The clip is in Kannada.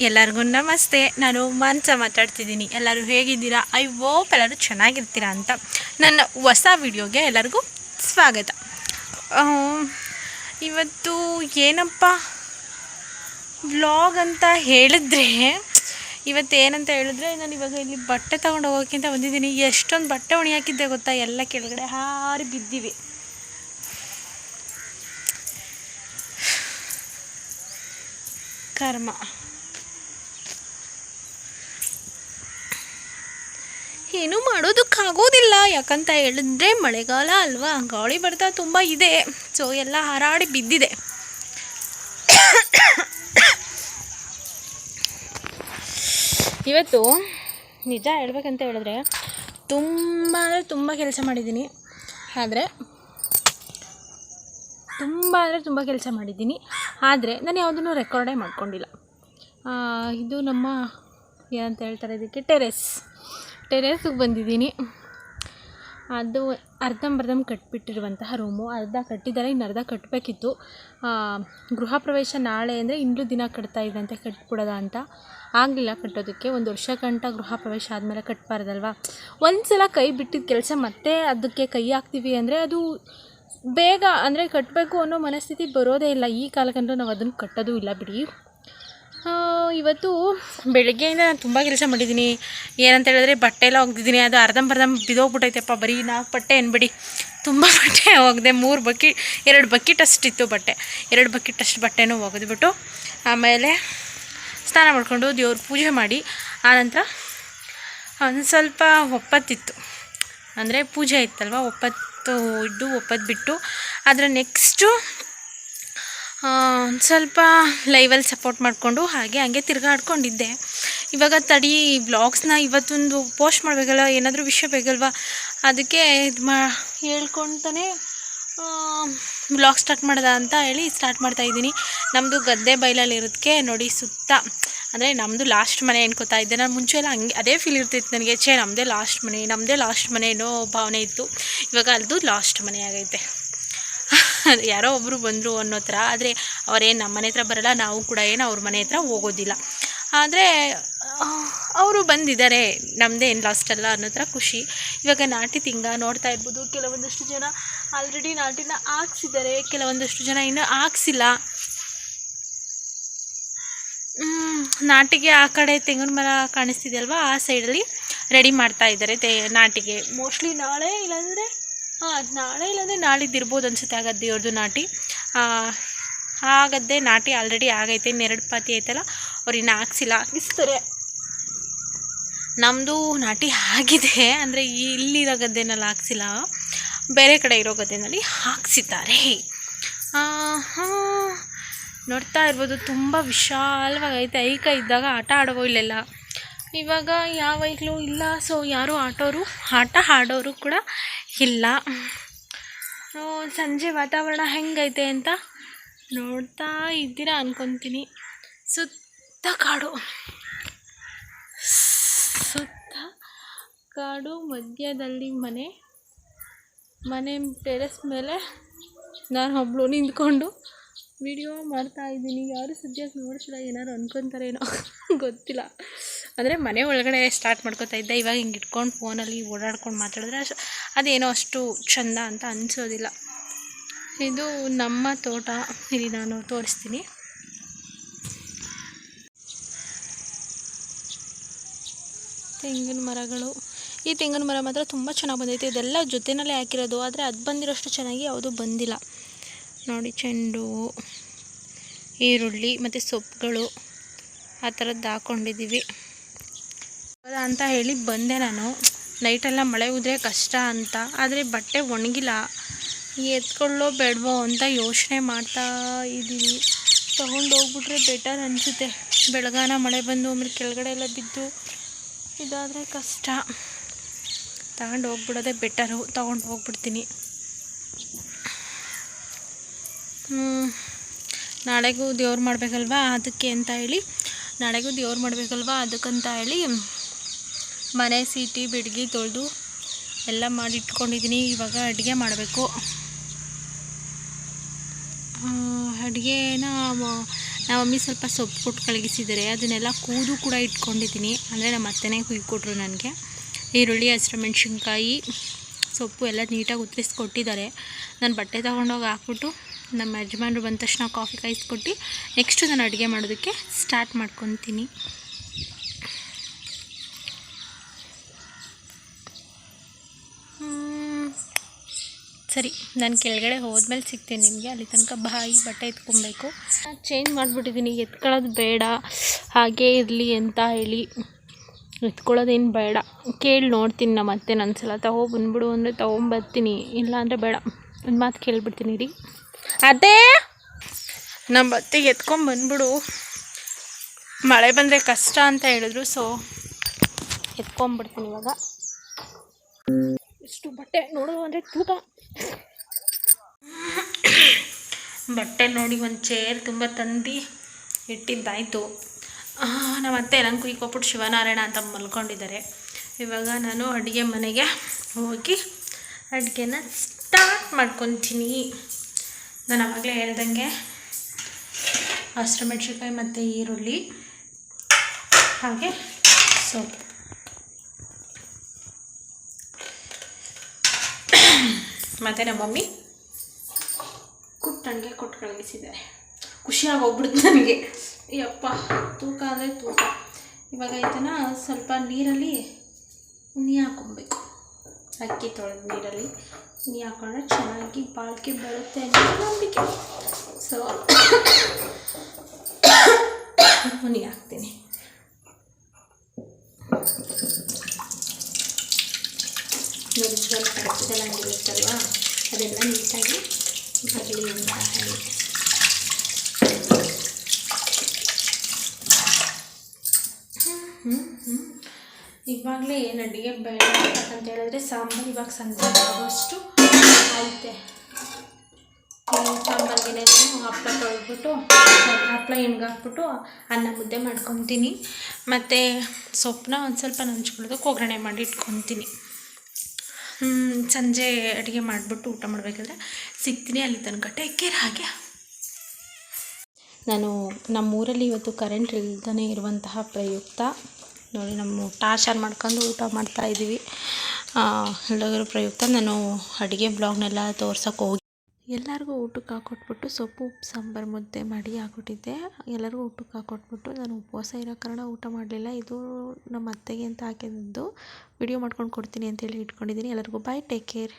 ಎಲ್ಲರಿಗೂ ನಮಸ್ತೆ. ನಾನು ಮಾನ್ಸ ಮಾತಾಡ್ತಿದ್ದೀನಿ. ಎಲ್ಲರೂ ಹೇಗಿದ್ದೀರಾ? ಐ ಹೋಪ್ ಎಲ್ಲರೂ ಚೆನ್ನಾಗಿರ್ತೀರಾ ಅಂತ. ನನ್ನ ಹೊಸ ವಿಡಿಯೋಗೆ ಎಲ್ಲರಿಗೂ ಸ್ವಾಗತ. ಇವತ್ತು ಏನಪ್ಪ? ವ್ಲಾಗ್ ಅಂತ ಹೇಳಿದ್ರೆ, ಇವತ್ತು ಏನಂತ ಹೇಳಿದ್ರೆ, ನಾನು ಇವಾಗ ಇಲ್ಲಿ ಬಟ್ಟೆ ತೊಗೊಂಡು ಹೋಗೋಕ್ಕಿಂತ ಬಂದಿದ್ದೀನಿ. ಎಷ್ಟೊಂದು ಬಟ್ಟೆ ಒಣಿಯಾಕಿದ್ದೆ ಗೊತ್ತಾ? ಎಲ್ಲ ಕೆಳಗಡೆ ಹಾರಿ ಬಿದ್ದಿವೆ. ಕರ್ಮ. ಏನೂ ಮಾಡೋದಕ್ಕಾಗೋದಿಲ್ಲ. ಯಾಕಂತ ಹೇಳಿದ್ರೆ ಮಳೆಗಾಲ ಅಲ್ವಾ? ಗಾಳಿ ಬರ್ತಾ ತುಂಬ ಇದೆ. ಸೊ ಎಲ್ಲ ಹಾರಾಡಿ ಬಿದ್ದಿದೆ. ಇವತ್ತು ನಿಜ ಹೇಳ್ಬೇಕಂತ ಹೇಳಿದ್ರೆ ತುಂಬ ಅಂದರೆ ತುಂಬ ಕೆಲಸ ಮಾಡಿದ್ದೀನಿ. ಆದರೆ ತುಂಬ ಅಂದರೆ ತುಂಬ ಕೆಲಸ ಮಾಡಿದ್ದೀನಿ. ಆದರೆ ನಾನು ಯಾವುದನ್ನು ರೆಕಾರ್ಡೇ ಮಾಡ್ಕೊಂಡಿಲ್ಲ. ಇದು ನಮ್ಮ ಏನಂತ ಹೇಳ್ತಾರೆ, ಇದಕ್ಕೆ ಟೆರೆಸ್ ಟೆರೆಸ್ಗೆ ಬಂದಿದ್ದೀನಿ. ಅದು ಅರ್ಧಂಬರ್ಧಂ ಕಟ್ಬಿಟ್ಟಿರುವಂತಹ ರೂಮು. ಅರ್ಧ ಕಟ್ಟಿದ್ದಾರೆ, ಇನ್ನು ಅರ್ಧ ಕಟ್ಟಬೇಕಿತ್ತು ಗೃಹ ಪ್ರವೇಶ ನಾಳೆ ಅಂದರೆ ಇನ್ನೂ ದಿನ ಕಟ್ತಾ ಇದ್ದಂತೆ ಕಟ್ಬಿಡೋದ ಅಂತ. ಆಗಲಿಲ್ಲ ಕಟ್ಟೋದಕ್ಕೆ. ಒಂದು ವರ್ಷ ಗಂಟ ಗೃಹ ಪ್ರವೇಶ ಆದಮೇಲೆ ಕಟ್ಟಬಾರ್ದಲ್ವಾ ಒಂದು ಸಲ ಕೈ ಬಿಟ್ಟಿದ್ದ ಕೆಲಸ ಮತ್ತೆ ಅದಕ್ಕೆ ಕೈ ಹಾಕ್ತೀವಿ ಅಂದರೆ ಅದು ಬೇಗ ಅಂದರೆ ಕಟ್ಟಬೇಕು ಅನ್ನೋ ಮನಸ್ಥಿತಿ ಬರೋದೇ ಇಲ್ಲ. ಈ ಕಾಲಕ್ಕಂತೂ ನಾವು ಅದನ್ನು ಕಟ್ಟೋದು ಇಲ್ಲ ಬಿಡಿ. ಇವತ್ತು ಬೆಳಗ್ಗೆಯಿಂದ ನಾನು ತುಂಬ ಕೆಲಸ ಮಾಡಿದ್ದೀನಿ. ಏನಂತ ಹೇಳಿದ್ರೆ ಬಟ್ಟೆ ಎಲ್ಲ ಒಗ್ದಿದ್ದೀನಿ. ಅದು ಅರ್ಧಂಬರ್ಧಂ ಬಿದೋಗ್ಬಿಟ್ಟೈತೆಪ್ಪ ಬರೀ ನಾಲ್ಕು ಬಟ್ಟೆ ಅನ್ಬಿಡಿ. ತುಂಬ ಬಟ್ಟೆ ಒಗ್ದೆ ಮೂರು ಬಕಿ ಎರಡು ಬಕೆಟ್ ಅಷ್ಟಿತ್ತು ಬಟ್ಟೆ. ಎರಡು ಬಕೆಟ್ ಅಷ್ಟು ಬಟ್ಟೆನೂ ಒಗೆದ್ಬಿಟ್ಟು ಆಮೇಲೆ ಸ್ನಾನ ಮಾಡಿಕೊಂಡು ದೇವ್ರ ಪೂಜೆ ಮಾಡಿ. ಆನಂತರ ಒಂದು ಸ್ವಲ್ಪ ಒಪ್ಪತ್ತಿತ್ತು. ಅಂದರೆ ಪೂಜೆ ಇತ್ತಲ್ವ? ಒಪ್ಪತ್ತು ಇದ್ದು ಒಪ್ಪತ್ತು ಬಿಟ್ಟು ಅದರ ನೆಕ್ಸ್ಟು ಸ್ವಲ್ಪ ಲೈವಲ್ಲಿ ಸಪೋರ್ಟ್ ಮಾಡಿಕೊಂಡು ಹಾಗೆ ಹಂಗೆ ತಿರ್ಗಾಡ್ಕೊಂಡಿದ್ದೆ ಇವಾಗ ತಡಿ ಬ್ಲಾಗ್ಸ್ನ ಇವತ್ತೊಂದು ಪೋಸ್ಟ್ ಮಾಡಬೇಕಲ್ಲ, ಏನಾದರೂ ವಿಷಯ ಬೇಕಲ್ವಾ? ಅದಕ್ಕೆ ಇದು ಮಾ, ಹೇಳ್ಕೊತಾನೆ ಬ್ಲಾಗ್ ಸ್ಟಾರ್ಟ್ ಮಾಡೋದ ಅಂತ ಹೇಳಿ ಸ್ಟಾರ್ಟ್ ಮಾಡ್ತಾ ಇದ್ದೀನಿ. ನಮ್ಮದು ಗದ್ದೆ ಬೈಲಲ್ಲಿ ಇರೋದಕ್ಕೆ ನೋಡಿ ಸುತ್ತ. ಅಂದರೆ ನಮ್ಮದು ಲಾಸ್ಟ್ ಮನೆ ಅನ್ಕೋತಾ ಇದ್ದೆ. ನಾನು ಮುಂಚೆ ಎಲ್ಲ ಹಂಗೆ, ಅದೇ ಫೀಲ್ ಇರ್ತಿತ್ತು ನನಗೆ. ಛೇ ನಮ್ಮದೇ ಲಾಸ್ಟ್ ಮನೆ ನಮ್ಮದೇ ಲಾಸ್ಟ್ ಮನೆ ಅನ್ನೋ ಭಾವನೆ ಇತ್ತು. ಇವಾಗ ಅಲ್ಲದು ಲಾಸ್ಟ್ ಮನೆ ಆಗೈತೆ. ಯಾರೋ ಒಬ್ಬರು ಬಂದರು ಅನ್ನೋ ಥರ. ಆದರೆ ಅವರೇನು ನಮ್ಮ ಮನೆ ಹತ್ರ ಬರಲ್ಲ, ನಾವು ಕೂಡ ಏನು ಅವ್ರ ಮನೆ ಹತ್ರ ಹೋಗೋದಿಲ್ಲ. ಆದರೆ ಅವರು ಬಂದಿದ್ದಾರೆ. ನಮ್ಮದೇ ಏನು ಲಾಸ್ಟ್ ಅಲ್ಲ ಅನ್ನೋ ಥರ ಖುಷಿ. ಇವಾಗ ನಾಟಿ ತಿಂಗ ನೋಡ್ತಾ ಇರ್ಬೋದು. ಕೆಲವೊಂದಷ್ಟು ಜನ ಆಲ್ರೆಡಿ ನಾಟಿನ ಹಾಕ್ಸಿದ್ದಾರೆ. ಕೆಲವೊಂದಷ್ಟು ಜನ ಇನ್ನೂ ಹಾಕ್ಸಿಲ್ಲ. ನಾಟಿಗೆ ಆ ಕಡೆ ತೆಂಗಿನ ಮರ ಕಾಣಿಸ್ತಿದೆ ಅಲ್ವಾ? ಆ ಸೈಡಲ್ಲಿ ರೆಡಿ ಮಾಡ್ತಾ ಇದ್ದಾರೆ ತೇ ನಾಟಿಗೆ. ಮೋಸ್ಟ್ಲಿ ನಾಳೆ ಇಲ್ಲಾಂದರೆ ಹಾಂ ನಾಳೆ ಇಲ್ಲಾಂದರೆ ನಾಳಿದ್ದು ಇರ್ಬೋದು ಅನ್ಸುತ್ತೆ ಆ ಗದ್ದೆಯವ್ರದ್ದು ನಾಟಿ. ಆ, ಆ ಗದ್ದೆ ನಾಟಿ ಆಲ್ರೆಡಿ ಆಗೈತೆ ಇನ್ನೆರಡು ಪಾತಿ ಐತಲ್ಲ ಅವ್ರು ಇನ್ನು ಹಾಕ್ಸಿಲ್ಲ. ಹಾಕಿಸ್ತಾರೆ ನಮ್ಮದು ನಾಟಿ ಆಗಿದೆ ಅಂದರೆ ಇಲ್ಲಿರೋ ಗದ್ದೆನಲ್ಲಿ ಹಾಕ್ಸಿಲ್ಲ. ಬೇರೆ ಕಡೆ ಇರೋ ಗದ್ದೆನಲ್ಲಿ ಹಾಕ್ಸಿದ್ದಾರೆ. ನೋಡ್ತಾ ಇರ್ಬೋದು ತುಂಬ ವಿಶಾಲವಾಗೈತೆ. ಐಕ ಇದ್ದಾಗ ಆಟ ಆಡೋ ಇಲ್ಲೆಲ್ಲ. ಇವಾಗ ಯಾವ ಈಗಲೂ ಇಲ್ಲ. ಸೊ ಯಾರು ಆಟೋರು, ಆಟ ಆಡೋರು ಕೂಡ ಇಲ್ಲ. ಸಂಜೆ ವಾತಾವರಣ ಹೆಂಗೈತೆ ಅಂತ ನೋಡ್ತಾ ಇದ್ದೀರಾ ಅನ್ಕೊತೀನಿ. ಸುತ್ತ ಕಾಡು. ಸುತ್ತ ಕಾಡು, ಮಧ್ಯದಲ್ಲಿ ಮನೆ. ಮನೆ ಟೆರೆಸ್ ಮೇಲೆ ನಾನು ಒಬ್ಳು ನಿಂತ್ಕೊಂಡು ವಿಡಿಯೋ ಮಾಡ್ತಾ ಇದ್ದೀನಿ. ಯಾರು ಸದ್ಯಕ್ಕೆ ನೋಡ್ತಿಲ್ಲ, ಏನಾದ್ರು ಅನ್ಕೊತಾರೇನೋ ಗೊತ್ತಿಲ್ಲ. ಅಂದರೆ ಮನೆ ಒಳಗಡೆ ಸ್ಟಾರ್ಟ್ ಮಾಡ್ಕೋತಾ ಇದ್ದೆ. ಇವಾಗ ಹಿಂಗೆ ಇಟ್ಕೊಂಡು ಫೋನಲ್ಲಿ ಓಡಾಡ್ಕೊಂಡು ಮಾತಾಡಿದ್ರೆ ಅಷ್ಟು ಅದೇನೋ ಅಷ್ಟು ಚಂದ ಅಂತ ಅನಿಸೋದಿಲ್ಲ. ಇದು ನಮ್ಮ ತೋಟ. ಇಲ್ಲಿ ನಾನು ತೋರಿಸ್ತೀನಿ. ತೆಂಗಿನ ಮರಗಳು. ಈ ತೆಂಗಿನ ಮರ ಮಾತ್ರ ತುಂಬ ಚೆನ್ನಾಗಿ ಬಂದೈತೆ. ಇದೆಲ್ಲ ಜೊತೆಯಲ್ಲೇ ಹಾಕಿರೋದು. ಆದರೆ ಅದು ಬಂದಿರೋಷ್ಟು ಚೆನ್ನಾಗಿ ಯಾವುದೂ ಬಂದಿಲ್ಲ. ನೋಡಿ, ಚೆಂಡು ಈರುಳ್ಳಿ ಮತ್ತು ಸೊಪ್ಪುಗಳು ಆ ಥರದ್ದು ಹಾಕ್ಕೊಂಡಿದ್ದೀವಿ ಅಂತ ಹೇಳಿ ಬಂದೆ ನಾನು. ನೈಟೆಲ್ಲ ಮಳೆ ಉದ್ರೆ ಕಷ್ಟ ಅಂತ. ಆದರೆ ಬಟ್ಟೆ ಒಣಗಿಲ್ಲ. ಎತ್ಕೊಳ್ಳೋ ಬೇಡವೋ ಅಂತ ಯೋಚನೆ ಮಾಡ್ತಾ ಇದ್ದೀನಿ. ತೊಗೊಂಡು ಹೋಗ್ಬಿಟ್ರೆ ಬೆಟರ್ ಅನಿಸುತ್ತೆ. ಬೆಳಗಾನ ಮಳೆ ಬಂದು ಆಮೇಲೆ ಕೆಳಗಡೆ ಎಲ್ಲ ಬಿದ್ದು ಇದಾದರೆ ಕಷ್ಟ. ತಗೊಂಡು ಹೋಗ್ಬಿಡೋದೇ ಬೆಟರು. ತೊಗೊಂಡು ಹೋಗ್ಬಿಡ್ತೀನಿ. ನಾಳೆಗೂ ದೇವ್ರು ಮಾಡಬೇಕಲ್ವಾ ಅದಕ್ಕೆ ಅಂತ ಹೇಳಿ. ನಾಳೆಗೂ ದೇವ್ರು ಮಾಡಬೇಕಲ್ವಾ ಅದಕ್ಕಂತ ಹೇಳಿ ಮನೆ, ಸೀಟಿ, ಬಿಡ್ಗಿ, ತೊಳೆದು ಎಲ್ಲ ಮಾಡಿ ಇಟ್ಕೊಂಡಿದ್ದೀನಿ ಇವಾಗ ಅಡುಗೆ ಮಾಡಬೇಕು. ಅಡುಗೆನ ನಮ್ಮ ಮಮ್ಮಿ ಸ್ವಲ್ಪ ಸೊಪ್ಪು ಕೊಟ್ಟು ಕಳಗಿಸಿದ್ದಾರೆ. ಅದನ್ನೆಲ್ಲ ಕೂದು ಕೂಡ ಇಟ್ಕೊಂಡಿದ್ದೀನಿ. ಅಂದರೆ ನಮ್ಮ ಅತ್ತೆನೇ ಕೊಟ್ಟರು ನನಗೆ. ಈರುಳ್ಳಿ, ಹಸಿರು ಮೆಣಸಿನ್ಕಾಯಿ, ಸೊಪ್ಪು ಎಲ್ಲ ನೀಟಾಗಿ ಉತ್ತರಿಸ್ಕೊಟ್ಟಿದ್ದಾರೆ ನಾನು ಬಟ್ಟೆ ತೊಗೊಂಡೋಗಿ ಹಾಕ್ಬಿಟ್ಟು ನಮ್ಮ ಯಜಮಾನ್ರು ಬಂದ ತಕ್ಷಣ ಕಾಫಿ ಕಾಯಿಸ್ಕೊಟ್ಟು ನೆಕ್ಸ್ಟು ನಾನು ಅಡುಗೆ ಮಾಡೋದಕ್ಕೆ ಸ್ಟಾರ್ಟ್ ಮಾಡ್ಕೊತೀನಿ. ಸರಿ, ನಾನು ಕೆಳಗಡೆ ಹೋದ್ಮೇಲೆ ಸಿಗ್ತೀನಿ ನಿಮಗೆ. ಅಲ್ಲಿ ತನಕ ಬಾಯಿ, ಬಟ್ಟೆ ಎತ್ಕೊಬೇಕು ಚೇಂಜ್ ಮಾಡಿಬಿಟ್ಟಿದ್ದೀನಿ ಎತ್ಕೊಳ್ಳೋದು ಬೇಡ. ಹಾಗೇ ಇರಲಿ ಅಂತ ಹೇಳಿ ಎತ್ಕೊಳ್ಳೋದೇನು ಬೇಡ. ಕೇಳಿ ನೋಡ್ತೀನಿ ನಮ್ಮ ಅತ್ತೆ ನನ್ನ ಸಲ ತಗೊಬಂದ್ಬಿಡು ಅಂದರೆ ತೊಗೊಂಬರ್ತೀನಿ. ಇಲ್ಲ ಅಂದರೆ ಬೇಡ. ಒಂದು ಮಾತು ಕೇಳಿಬಿಡ್ತೀನಿ ರೀ ಅದೇ ನಮ್ಮ ಅತ್ತೆಗೆ ಎತ್ಕೊಂಬಂದ್ಬಿಡು ಮಳೆ ಬಂದರೆ ಕಷ್ಟ ಅಂತ ಹೇಳಿದ್ರು, ಸೊ ಎತ್ಕೊಂಬಿಡ್ತೀನಿ ಇವಾಗ. ಇಷ್ಟು ಬಟ್ಟೆ ನೋಡು ಅಂದರೆ ತೂಕ. ಬಟ್ಟೆ ನೋಡಿ ಒಂದು ಚೇರ್ ತುಂಬ ತಂದು ಇಟ್ಟಿದ್ದಾಯಿತು. ನಮ್ಮ ಅತ್ತೆ ನಂಗೆ ಕುಯ್ಕೊಬಿಟ್ಟು ಶಿವನಾರಾಯಣ ಅಂತ ಮಲ್ಕೊಂಡಿದ್ದಾರೆ. ಇವಾಗ ನಾನು ಅಡುಗೆ ಮನೆಗೆ ಹೋಗಿ ಅಡುಗೆನ ಸ್ಟಾರ್ಟ್ ಮಾಡ್ಕೊತೀನಿ. ನಾನು ಆವಾಗಲೇ ಹೇಳ್ದಂಗೆ ಹಸಿರು ಮೆಣಸಿನ್ಕಾಯಿ ಮತ್ತು ಈರುಳ್ಳಿ, ಹಾಗೆ ಸೊಪ್ಪು ಮತ್ತು ನಮ್ಮ ಮಮ್ಮಿ? ಕುಟ್ಟಣಿಗೆ ಕೊಟ್ಟು ಕಳುಹಿಸಿದ್ದಾರೆ ಖುಷಿಯಾಗಿ ಹೋಗ್ಬಿಡ್ತು ನನಗೆ. ಯಪ್ಪ ತೂಕ ಅಂದರೆ ತೂಕ. ಇವಾಗ ಇದನ್ನು ಸ್ವಲ್ಪ ನೀರಲ್ಲಿ ಉನಿ ಹಾಕೊಬೇಕು. ಅಕ್ಕಿ ತೊಳೆದ ನೀರಲ್ಲಿ ಉನಿ ಹಾಕೊಂಡ್ರೆ ಚೆನ್ನಾಗಿ ಬಾಳಿಕೆ ಬರುತ್ತೆ ಅನ್ನೋ ನಂಬಿಕೆ. ಸೊ ಉನಿ ಹಾಕ್ತೀನಿ. ನುಜ್ಜಲ್ಲಿ ಕಡಕ್ಕಿದೆಲ್ಲ ಆಗಿರುತ್ತಲ್ವ ಅದೆಲ್ಲ ನೀಟಾಗಿ ಬರಲಿ ಅಂತ ಹೇಳಿ ಇವಾಗಲೇ ಏನು ಅಡುಗೆ ಬೇಡ ಅಂತ ಹೇಳಿದ್ರೆ ಸಾಂಬಾರು ಇವಾಗ ಸಂಜೆ ಆಗೋಷ್ಟು ಐತೆ ಸಾಂಬಾರಿಗೆ ಹಪ್ಪಳ ತೊಳೆದ್ಬಿಟ್ಟು ಹಪ್ಪಳ ಎಣ್ಗಾಕ್ಬಿಟ್ಟು ಅನ್ನ ಮುದ್ದೆ ಮಾಡ್ಕೊತೀನಿ. ಮತ್ತು ಸೊಪ್ಪನ್ನ ಒಂದು ಸ್ವಲ್ಪ ನಂಚ್ಕೊಳ್ಳೋದಕ್ಕೆ ಒಗ್ಗರಣೆ ಮಾಡಿ ಇಟ್ಕೊತೀನಿ. ಸಂಜೆ ಅಡುಗೆ ಮಾಡಿಬಿಟ್ಟು ಊಟ ಮಾಡಬೇಕಾದ್ರೆ ಸಿಗ್ತೀನಿ ಅಲ್ಲಿ ತನಕ. ಟೇಕ್ ಕೇರ್ ಹಾಗೆ. ನಾನು ನಮ್ಮೂರಲ್ಲಿ ಇವತ್ತು ಕರೆಂಟ್ ಇಲ್ದೇ ಇರುವಂತಹ ಪ್ರಯುಕ್ತ. ನೋಡಿ, ನಮ್ಮ ಟಾರ್ಚರ್ ಮಾಡ್ಕೊಂಡು ಊಟ ಮಾಡ್ತಾ ಇದ್ದೀವಿ. ಎಲ್ಲದರ ಪ್ರಯುಕ್ತ. ನಾನು ಅಡುಗೆ ಬ್ಲಾಗ್ನೆಲ್ಲ ತೋರ್ಸೋಕೆ ಹೋಗಿ ಎಲ್ಲರಿಗೂ ಊಟಕ್ಕೆ ಹಾಕ್ಕೊಟ್ಬಿಟ್ಟು ಸೊಪ್ಪು, ಉಪ್ಪು, ಸಾಂಬಾರು ಮುದ್ದೆ ಮಾಡಿ ಹಾಕ್ಬಿಟ್ಟಿದ್ದೆ. ಎಲ್ಲರಿಗೂ ಊಟಕ್ಕೆ ಹಾಕ್ಕೊಟ್ಬಿಟ್ಟು ನಾನು ಉಪವಾಸ ಇರೋ ಕಾರಣ ಊಟ ಮಾಡಲಿಲ್ಲ. ಇದು ನಮ್ಮ ಅತ್ತೆಗೆ ಅಂತ ಹಾಕಿದ್ದು. ವಿಡಿಯೋ ಮಾಡ್ಕೊಂಡು ಕೊಡ್ತೀನಿ ಅಂತೇಳಿ ಇಟ್ಕೊಂಡಿದ್ದೀನಿ. ಎಲ್ಲರಿಗೂ ಬಾಯ್ ಟೇಕ್ ಕೇರ್